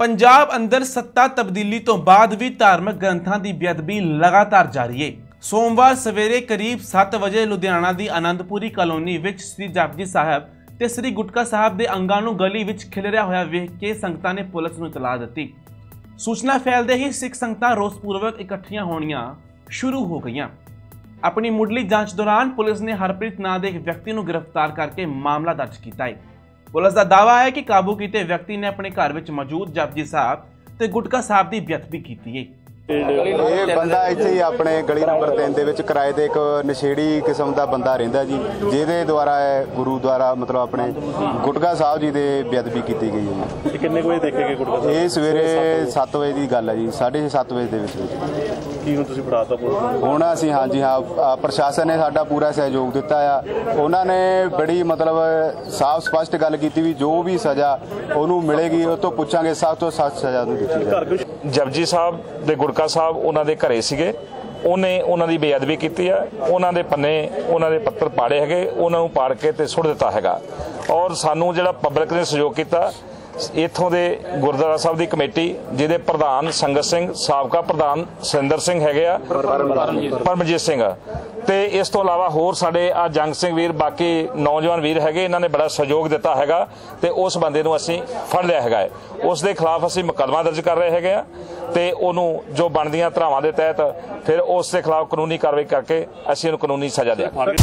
ਪੰਜਾਬ ਅੰਦਰ ਸੱਤਾ ਤਬਦੀਲੀ ਤੋਂ ਬਾਅਦ ਵੀ ਧਾਰਮਿਕ ਗ੍ਰੰਥਾਂ ਦੀ ਬੇਅਦਬੀ ਲਗਾਤਾਰ ਜਾਰੀ ਹੈ। ਸੋਮਵਾਰ ਸਵੇਰੇ ਕਰੀਬ 7 ਵਜੇ ਲੁਧਿਆਣਾ ਦੀ ਆਨੰਦਪੁਰੀ ਕਲੋਨੀ ਵਿੱਚ ਸ੍ਰੀ ਜਪਜੀ ਸਾਹਿਬ ਤੇ ਸ੍ਰੀ ਗੁਟਕਾ ਸਾਹਿਬ ਦੇ ਅੰਗਾਂ ਨੂੰ ਗਲੀ ਵਿੱਚ ਖਿਲਰਿਆ ਹੋਇਆ ਵੇਖ ਕੇ ਸੰਗਤਾਂ ਨੇ ਪੁਲਿਸ ਨੂੰ ਇਤਲਾਹ ਦਿੱਤੀ। ਸੂਚਨਾ ਫੈਲਦੇ ਹੀ ਸਿੱਖ ਸੰਗਤਾਂ ਰੋਸਪੂਰਵਕ ਇਕੱਠੀਆਂ ਹੋਣੀਆਂ ਸ਼ੁਰੂ ਹੋ ਗਈਆਂ। ਆਪਣੀ ਮੁੱਢਲੀ ਜਾਂਚ ਦੌਰਾਨ ਪੁਲਿਸ ਨੇ ਹਰਪ੍ਰੀਤ ਨਾਂ ਦੇ ਇੱਕ ਵਿਅਕਤੀ ਨੂੰ ਗ੍ਰਿਫਤਾਰ ਕਰਕੇ ਮਾਮਲਾ ਦਰਜ ਕੀਤਾ ਹੈ। ਪੁਲਿਸ ਦਾ ਦਾਅਵਾ ਹੈ ਕਿ ਕਾਬੂ ਕੀਤੇ ਵਿਅਕਤੀ ਨੇ ਆਪਣੇ ਘਰ ਵਿੱਚ ਮੌਜੂਦ ਜਪਜੀ ਸਾਹਿਬ ਤੇ ਗੁਟਕਾ ਸਾਹਿਬ ਦੀ ਬੇਅਦਬੀ ਕੀਤੀ ਹੈ। ਇਹ ਬੰਦਾ ਇੱਥੇ ਹੀ ਆਪਣੇ ਗਲੀ ਨੰਬਰ 3 ਦੇ ਵਿੱਚ ਕਿਰਾਏ ਤੇ ਇੱਕ ਨਸ਼ੇੜੀ ਕਿਸਮ ਦਾ ਬੰਦਾ ਰਹਿੰਦਾ ਜੀ ਜਿਹਦੇ ਦੁਆਰਾ ਗੁਰੂ ਦੁਆਰਾ ਮਤਲਬ ਆਪਣੇ ਗੁਟਕਾ ਸਾਹਿਬ ਜੀ ਦੇ ਬੇਅਦਬੀ ਕੀਤੀ ਗਈ ਹੈ। ਇਹ ਕਿੰਨੇ ਵਜੇ ਦੇਖੇਗੇ ਗੁਟਕਾ ਜੀ ਇਹ ਸਵੇਰੇ 7 ਵਜੇ ਦੀ ਗੱਲ ਹੈ ਜੀ 7:30 ਵਜੇ ਦੇ ਵਿੱਚ। ਕੀ ਹੁਣ ਤੁਸੀਂ ਫੜਾਤਾ ਪੁਲਿਸ ਹੁਣ ਅਸੀਂ ਹਾਂਜੀ ਹਾਂ ਅ, ਪ੍ਰਸ਼ਾਸਨ ਨੇ ਸਾਡਾ ਪੂਰਾ ਸਹਿਯੋਗ ਦਿੱਤਾ ਆ। ਉਹਨਾਂ ਨੇ ਬੜੀ ਮਤਲਬ ਸਾਫ਼ ਸਪਸ਼ਟ ਗੱਲ ਕੀਤੀ ਵੀ ਜੋ ਵੀ ਸਜ਼ਾ ਉਹਨੂੰ ਮਿਲੇਗੀ ਉਹ ਤੋਂ ਪੁੱਛਾਂਗੇ ਸਖਤ ਤੋਂ ਸਖਤ ਸਜ਼ਾ ਉਹਨੂੰ ਦਿੱਤੀ ਜਾਵੇ ਘਰ ਕੁਛ ਜਪਜੀ ਸਾਹਿਬ ਦੇ ਗੁਰਕਾ ਸਾਹਿਬ ਉਹਨਾਂ ਦੇ ਘਰੇ ਸੀਗੇ। ਉਹਨੇ ਉਹਨਾਂ ਦੀ ਬੇਅਦਬੀ ਕੀਤੀ ਆ। ਉਹਨਾਂ ਦੇ ਪੰਨੇ ਉਹਨਾਂ ਦੇ ਪੱਤਰ ਪਾੜੇ ਹੈਗੇ। ਉਹਨਾਂ ਨੂੰ ਪਾੜ ਕੇ ਤੇ ਸੁੱਟ ਦਿੱਤਾ ਹੈਗਾ। ਔਰ ਸਾਨੂੰ ਜਿਹੜਾ ਪਬਲਿਕ ਨੇ ਸਹਿਯੋਗ ਕੀਤਾ ਇਥੋਂ ਦੇ ਗੁਰਦੁਆਰਾ ਸਾਹਿਬ ਦੀ ਕਮੇਟੀ, ਜਿਹਦੇ ਪ੍ਰਧਾਨ ਸੰਗਤ ਸਿੰਘ, ਸਾਬਕਾ ਪ੍ਰਧਾਨ ਸਿੰਦਰ ਸਿੰਘ ਹੈਗੇ ਆ, ਪਰਮਜੀਤ ਸਿੰਘ ਤੇ ਇਸ ਤੋਂ ਇਲਾਵਾ ਹੋਰ ਸਾਡੇ ਆ ਜੰਗ ਸਿੰਘ ਵੀਰ, ਬਾਕੀ ਨੌਜਵਾਨ ਵੀਰ ਹੈਗੇ, ਇਹਨਾਂ ਨੇ ਬੜਾ ਸਹਿਯੋਗ ਦਿੱਤਾ ਹੈਗਾ ਤੇ ਉਸ ਬੰਦੇ ਨੂੰ ਅਸੀਂ ਫੜ ਲਿਆ ਹੈਗਾ ਹੈ। ਉਸ ਦੇ ਖਿਲਾਫ ਅਸੀਂ ਮੁਕੱਦਮਾ ਦਰਜ ਕਰ ਰਹੇ ਹੈਗੇ ਆ ਤੇ ਉਹਨੂੰ ਜੋ ਬਣਦੀਆਂ ਧਰਾਵਾਂ ਦੇ ਤਹਿਤ ਫਿਰ ਉਸ ਦੇ ਖਿਲਾਫ ਕਾਨੂੰਨੀ ਕਾਰਵਾਈ ਕਰਕੇ ਅਸੀਂ ਉਹਨੂੰ ਕਾਨੂੰਨੀ ਸਜ਼ਾ ਦਿਆਂਗੇ